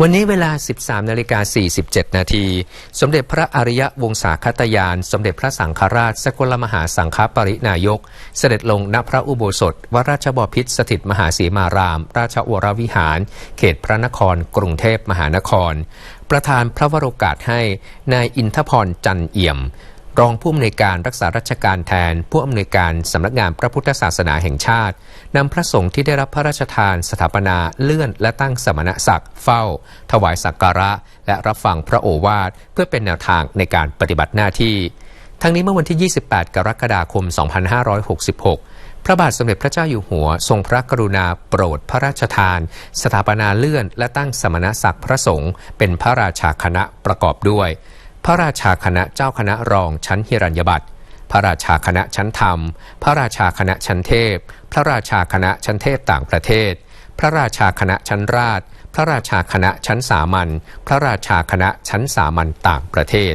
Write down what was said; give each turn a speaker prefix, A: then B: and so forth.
A: วันนี้เวลา 13นาฬิกา47 นาที สมเด็จพระอริยวงศาคตยาน สมเด็จพระสังฆราช สกลมหาสังฆปรินายก เสด็จลงณพระอุโบสถวราชบพิตรสถิตมหาสีมาราม ราชวรวิหาร เขตพระนคร กรุงเทพมหานคร ประธานพระวโรกาสให้นายอินทพรจันเอี่ยม รองผู้อำนวยการรักษาราชการแทน ผู้อำนวยการสำนักงานพระพุทธศาสนาแห่งชาตินำพระสงฆ์ที่ได้รับพระราชทานสถาปนาเลื่อนและตั้งสมณศักดิ์เฝ้า ถวายสักการะ และรับฟังพระโอวาทเพื่อเป็นแนวทางในการปฏิบัติหน้าที่ ทั้งนี้เมื่อวันที่ 28 กรกฎาคม 2566 พระบาทสมเด็จพระเจ้าอยู่หัว ทรงพระกรุณาโปรดพระราชทาน สถาปนาเลื่อน และตั้งสมณศักดิ์พระสงฆ์เป็นพระราชาคณะประกอบด้วย พระราชาคณะเจ้าคณะรองชั้นฮิรัญญบัตรพระราชาคณะชั้นธรรม พระราชาคณะชั้นเทพ พระราชาคณะชั้นเทพต่างประเทศ พระราชาคณะชั้นราช พระราชาคณะชั้นสามัญ พระราชาคณะชั้นสามัญต่างประเทศ